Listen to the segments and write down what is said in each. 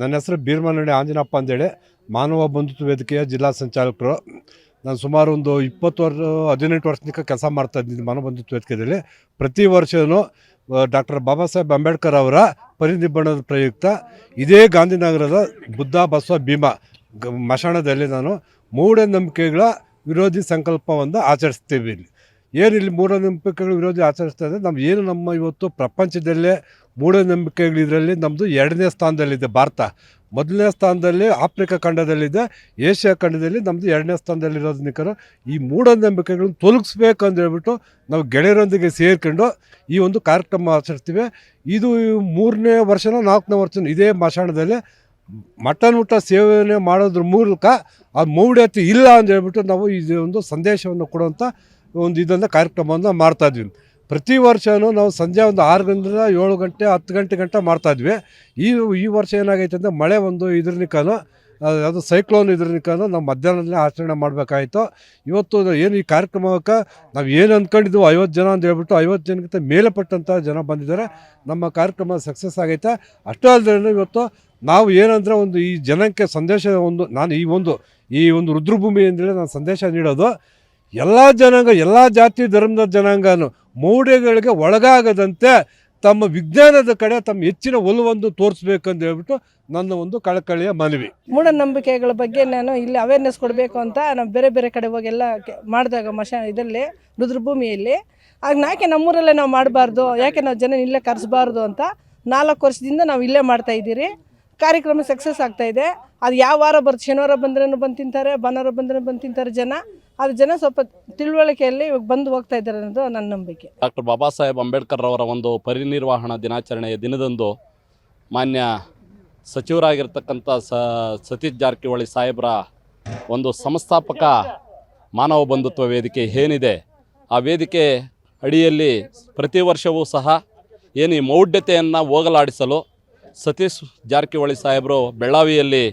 ನನ್ನ ಹೆಸರು ಬೀರ್ಮನಹಳ್ಳಿ ಆಂಜನಪ್ಪ ಅಂತೇಳಿ. ಮಾನವ ಬಂಧುತ್ವ ವೇದಿಕೆಯ ಜಿಲ್ಲಾ ಸಂಚಾಲಕರು. ನಾನು ಸುಮಾರು ಒಂದು ಇಪ್ಪತ್ತು ವರ್ಷ ಹದಿನೆಂಟು ವರ್ಷದಿಂದ ಕೆಲಸ ಮಾಡ್ತಾ ಇದ್ದೀನಿ ಮಾನವ ಬಂಧುತ್ವ ವೇದಿಕೆಯಲ್ಲಿ. ಪ್ರತಿ ವರ್ಷವೂ ಡಾಕ್ಟರ್ ಬಾಬಾ ಸಾಹೇಬ್ ಅಂಬೇಡ್ಕರ್ ಅವರ ಪರಿನಿಬ್ಬಣದ ಪ್ರಯುಕ್ತ ಇದೇ ಗಾಂಧಿನಗರದ ಬುದ್ಧ ಬಸವ ಭೀಮ ಮಶಾಣದಲ್ಲಿ ನಾನು ಮೂಢನಂಬಿಕೆಗಳ ವಿರೋಧಿ ಸಂಕಲ್ಪವನ್ನು ಆಚರಿಸ್ತೀವಿ ಇಲ್ಲಿ. ಏನು ಇಲ್ಲಿ ಮೂಢನಂಬಿಕೆಗಳ ವಿರೋಧಿ ಆಚರಿಸ್ತಾ ಇದೆ ನಮ್ಮ ಏನು ನಮ್ಮ ಇವತ್ತು ಪ್ರಪಂಚದಲ್ಲೇ ಮೂಢನಂಬಿಕೆಗಳಿದ್ರಲ್ಲಿ ನಮ್ಮದು ಎರಡನೇ ಸ್ಥಾನದಲ್ಲಿದೆ ಭಾರತ. ಮೊದಲನೇ ಸ್ಥಾನದಲ್ಲಿ ಆಫ್ರಿಕಾ ಖಂಡದಲ್ಲಿದೆ, ಏಷ್ಯಾ ಖಂಡದಲ್ಲಿ ನಮ್ಮದು ಎರಡನೇ ಸ್ಥಾನದಲ್ಲಿರೋದಕ್ಕೋಸ್ಕರ ಈ ಮೂಢನಂಬಿಕೆಗಳನ್ನು ತೊಲಗಿಸ್ಬೇಕು ಅಂತ ಹೇಳ್ಬಿಟ್ಟು ನಾವು ಗೆಳೆಯರೊಂದಿಗೆ ಸೇರಿಕೊಂಡು ಈ ಒಂದು ಕಾರ್ಯಕ್ರಮ ಆಚರಿಸ್ತೀವಿ. ಇದು ಮೂರನೇ ವರ್ಷನೋ ನಾಲ್ಕನೇ ವರ್ಷನೋ ಇದೇ ಮಶಾಣದಲ್ಲಿ ಮಟನ್ ಊಟ ಸೇವನೆ ಮಾಡೋದ್ರ ಮೂಲಕ ಆ ಮೌಢ್ಯತೆ ಇಲ್ಲ ಅಂತ ಹೇಳ್ಬಿಟ್ಟು ನಾವು ಇದು ಒಂದು ಸಂದೇಶವನ್ನು ಕೊಡುವಂಥ ಒಂದು ಇದನ್ನು ಕಾರ್ಯಕ್ರಮವನ್ನು ಮಾಡ್ತಾಯಿದ್ವಿ ಪ್ರತಿ ವರ್ಷವೂ ನಾವು ಸಂಜೆ ಒಂದು ಆರು ಗಂಟೆ ಏಳು ಗಂಟೆ, ಹತ್ತು ಗಂಟೆ ಗಂಟೆ ಮಾಡ್ತಾಯಿದ್ವಿ ಈ ಈ ವರ್ಷ ಏನಾಗೈತೆ ಅಂದರೆ ಮಳೆ ಒಂದು ಇದ್ರನಿಕಾನು ಅದು ಸೈಕ್ಲೋನ್ ಇದ್ರನಿಕಾನು ನಾವು ಮಧ್ಯಾಹ್ನದಲ್ಲೇ ಆಚರಣೆ ಮಾಡಬೇಕಾಯಿತು. ಇವತ್ತು ಏನು ಈ ಕಾರ್ಯಕ್ರಮಕ್ಕೆ ನಾವು ಏನು ಅಂದ್ಕೊಂಡಿದ್ವು ಐವತ್ತು ಜನ ಅಂತ ಹೇಳ್ಬಿಟ್ಟು ಐವತ್ತು ಜನಕ್ಕಿಂತ ಮೇಲೆ ಪಟ್ಟಂಥ ಜನ ಬಂದಿದ್ದಾರೆ. ನಮ್ಮ ಕಾರ್ಯಕ್ರಮ ಸಕ್ಸಸ್ ಆಗೈತೆ. ಅಷ್ಟೇ ಅಲ್ಲದೆ ಇವತ್ತು ನಾವು ಏನಂದರೆ ಒಂದು ಈ ಜನಕ್ಕೆ ಸಂದೇಶ ಒಂದು, ನಾನು ಈ ಒಂದು ಈ ಒಂದು ರುದ್ರಭೂಮಿ ಅಂದರೆ ನಾನು ಸಂದೇಶ ನೀಡೋದು. ಎಲ್ಲ ಜನಾಂಗ, ಎಲ್ಲ ಜಾತಿ ಧರ್ಮದ ಜನಾಂಗನು ಮೌಢ್ಯಗಳಿಗೆ ಒಳಗಾಗದಂತೆ ತಮ್ಮ ವಿಜ್ಞಾನದ ಕಡೆ ತಮ್ಮ ಹೆಚ್ಚಿನ ಒಲವನ್ನು ತೋರಿಸ್ಬೇಕಂತ ಹೇಳ್ಬಿಟ್ಟು ನನ್ನ ಒಂದು ಕಳಕಳಿಯ ಮನವಿ. ಮೂಢನಂಬಿಕೆಗಳ ಬಗ್ಗೆ ನಾನು ಇಲ್ಲಿ ಅವೇರ್ನೆಸ್ ಕೊಡಬೇಕು ಅಂತ ನಾವು ಬೇರೆ ಬೇರೆ ಕಡೆ ಹೋಗೆಲ್ಲ ಮಾಡಿದಾಗ ಮಶ ಇದರಲ್ಲಿ, ರುದ್ರಭೂಮಿಯಲ್ಲಿ. ಆಗ ನಾಕೆ ನಮ್ಮೂರಲ್ಲೇ ನಾವು ಮಾಡಬಾರ್ದು, ಯಾಕೆ ನಾವು ಜನ ಇಲ್ಲೇ ಕರೆಸಬಾರ್ದು ಅಂತ ನಾಲ್ಕು ವರ್ಷದಿಂದ ನಾವು ಇಲ್ಲೇ ಮಾಡ್ತಾ ಇದ್ದೀರಿ. ಕಾರ್ಯಕ್ರಮ ಸಕ್ಸಸ್ ಆಗ್ತಾ ಇದೆ. ಅದು ಯಾವ ವಾರ ಬರುತ್ತೆ ಶನಿವಾರ ಬಂದ್ರೂ ಬಂದು ತಿಂತಾರೆ, ಭಾನುವಾರ ಬಂದ್ರೆ ಬಂದು ತಿಂತಾರೆ ಜನ. ಅದು ಜನ ಸ್ವಲ್ಪ ತಿಳುವಳಿಕೆಯಲ್ಲಿ ಇವಾಗ ಬಂದು ಹೋಗ್ತಾ ಇದ್ದಾರೆ ಅನ್ನೋದು ನನ್ನ ನಂಬಿಕೆ. ಡಾಕ್ಟರ್ ಬಾಬಾ ಸಾಹೇಬ್ ಅಂಬೇಡ್ಕರ್ ಅವರ ಒಂದು ಪರಿನಿರ್ವಹಣಾ ದಿನಾಚರಣೆಯ ದಿನದಂದು ಮಾನ್ಯ ಸಚಿವರಾಗಿರ್ತಕ್ಕಂಥ ಸ ಸತೀಶ್ ಜಾರಕಿಹೊಳಿ ಸಾಹೇಬರ ಒಂದು ಸಂಸ್ಥಾಪಕ ಮಾನವ ಬಂಧುತ್ವ ವೇದಿಕೆ ಏನಿದೆ, ಆ ವೇದಿಕೆ ಅಡಿಯಲ್ಲಿ ಪ್ರತಿ ವರ್ಷವೂ ಸಹ ಏನು ಈ ಮೌಢ್ಯತೆಯನ್ನು ಹೋಗಲಾಡಿಸಲು ಸತೀಶ್ ಜಾರಕಿಹೊಳಿ ಸಾಹೇಬರು ಬೆಳ್ಳಾವಿಯಲ್ಲಿ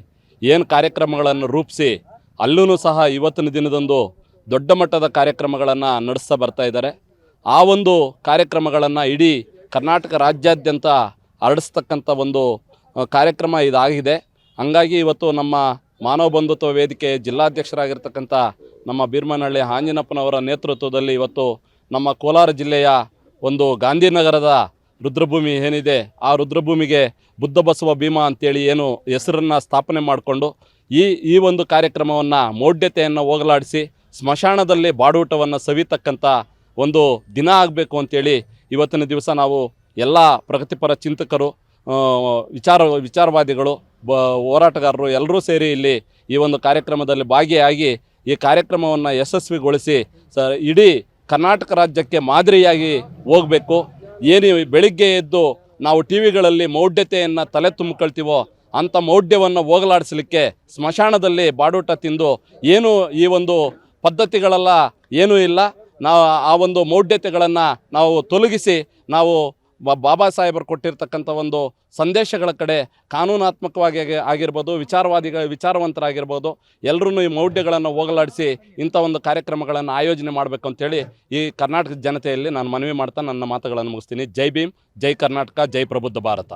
ಏನು ಕಾರ್ಯಕ್ರಮಗಳನ್ನು ರೂಪಿಸಿ, ಅಲ್ಲೂ ಸಹ ಇವತ್ತಿನ ದಿನದಂದು ದೊಡ್ಡ ಮಟ್ಟದ ಕಾರ್ಯಕ್ರಮಗಳನ್ನು ನಡೆಸ್ತಾ ಬರ್ತಾ ಇದ್ದಾರೆ. ಆ ಒಂದು ಕಾರ್ಯಕ್ರಮಗಳನ್ನು ಇಡೀ ಕರ್ನಾಟಕ ರಾಜ್ಯಾದ್ಯಂತ ಹರಡಿಸ್ತಕ್ಕಂಥ ಒಂದು ಕಾರ್ಯಕ್ರಮ ಇದಾಗಿದೆ. ಹಂಗಾಗಿ ಇವತ್ತು ನಮ್ಮ ಮಾನವ ಬಂಧುತ್ವ ವೇದಿಕೆ ಜಿಲ್ಲಾಧ್ಯಕ್ಷರಾಗಿರ್ತಕ್ಕಂಥ ನಮ್ಮ ಬೀರ್ಮನಹಳ್ಳಿ ಆಂಜನಪ್ಪನವರ ನೇತೃತ್ವದಲ್ಲಿ ಇವತ್ತು ನಮ್ಮ ಕೋಲಾರ ಜಿಲ್ಲೆಯ ಒಂದು ಗಾಂಧಿನಗರದ ರುದ್ರಭೂಮಿ ಏನಿದೆ, ಆ ರುದ್ರಭೂಮಿಗೆ ಬುದ್ಧ ಬಸವ ಭೀಮ ಅಂತೇಳಿ ಏನು ಹೆಸರನ್ನು ಸ್ಥಾಪನೆ ಮಾಡಿಕೊಂಡು ಈ ಈ ಒಂದು ಕಾರ್ಯಕ್ರಮವನ್ನು ಮೌಢ್ಯತೆಯನ್ನು ಹೋಗಲಾಡಿಸಿ ಸ್ಮಶಾನದಲ್ಲಿ ಬಾಡೂಟವನ್ನು ಸವಿತಕ್ಕಂಥ ಒಂದು ದಿನ ಆಗಬೇಕು ಅಂತೇಳಿ ಇವತ್ತಿನ ದಿವಸ ನಾವು ಎಲ್ಲ ಪ್ರಗತಿಪರ ಚಿಂತಕರು ವಿಚಾರ, ವಿಚಾರವಾದಿಗಳು, ಬ, ಹೋರಾಟಗಾರರು ಎಲ್ಲರೂ ಸೇರಿ ಇಲ್ಲಿ ಈ ಒಂದು ಕಾರ್ಯಕ್ರಮದಲ್ಲಿ ಭಾಗಿಯಾಗಿ ಈ ಕಾರ್ಯಕ್ರಮವನ್ನು ಯಶಸ್ವಿಗೊಳಿಸಿ ಸ, ಇಡೀ ಕರ್ನಾಟಕ ರಾಜ್ಯಕ್ಕೆ ಮಾದರಿಯಾಗಿ ಹೋಗಬೇಕು. ಏನು ಬೆಳಿಗ್ಗೆ ಎದ್ದು ನಾವು ಟಿ ವಿಗಳಲ್ಲಿ ಮೌಢ್ಯತೆಯನ್ನು ತಲೆ ತುಂಬಿಕೊಳ್ತೀವೋ ಅಂಥ ಮೌಢ್ಯವನ್ನು ಹೋಗಲಾಡಿಸಲಿಕ್ಕೆ ಸ್ಮಶಾನದಲ್ಲಿ ಬಾಡೂಟ ತಿಂದು ಏನು ಈ ಒಂದು ಪದ್ಧತಿಗಳೆಲ್ಲ ಏನೂ ಇಲ್ಲ. ನಾವು ಆ ಒಂದು ಮೌಢ್ಯತೆಗಳನ್ನು ನಾವು ತೊಲಗಿಸಿ ನಾವು ಬಾಬಾ ಸಾಹೇಬರು ಕೊಟ್ಟಿರ್ತಕ್ಕಂಥ ಒಂದು ಸಂದೇಶಗಳ ಕಡೆ ಕಾನೂನಾತ್ಮಕವಾಗಿ ಆಗಿ- ಆಗಿರ್ಬೋದು, ವಿಚಾರವಾದಿಗಳ ವಿಚಾರವಂತರಾಗಿರ್ಬೋದು ಎಲ್ಲರೂ ಈ ಮೌಢ್ಯಗಳನ್ನು ಹೋಗಲಾಡಿಸಿ ಇಂಥ ಒಂದು ಕಾರ್ಯಕ್ರಮಗಳನ್ನು ಆಯೋಜನೆ ಮಾಡಬೇಕು ಅಂತೇಳಿ ಈ ಕರ್ನಾಟಕದ ಜನತೆಯಲ್ಲಿ ನಾನು ಮನವಿ ಮಾಡ್ತಾ ನನ್ನ ಮಾತುಗಳನ್ನು ಮುಗಿಸ್ತೀನಿ. ಜೈ ಭೀಮ್, ಜೈ ಕರ್ನಾಟಕ, ಜೈ ಪ್ರಬುದ್ಧ ಭಾರತ.